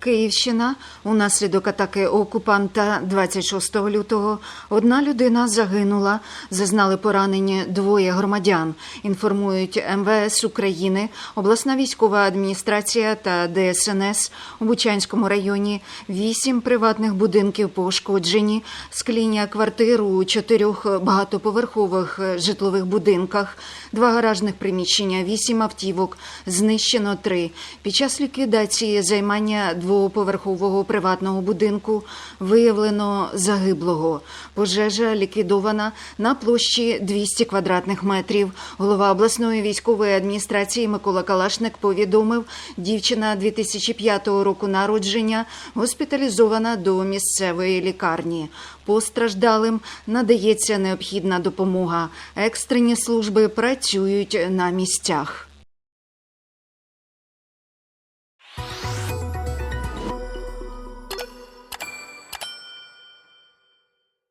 Київщина унаслідок атаки окупанта 26 лютого одна людина загинула. Зазнали поранені двоє громадян. Інформують МВС України, обласна військова адміністрація та ДСНС у Бучанському районі. Вісім приватних будинків пошкоджені, скління квартир у чотирьох багатоповерхових житлових будинках, два гаражних приміщення, вісім автівок, знищено три. Під час ліквідації займання двоповерхового приватного будинку виявлено загиблого. Пожежа ліквідована на площі 200 квадратних метрів. Голова обласної військової адміністрації Микола Калашник повідомив, дівчина 2005 року народження госпіталізована до місцевої лікарні. Постраждалим надається необхідна допомога. Екстрені служби працюють на місцях.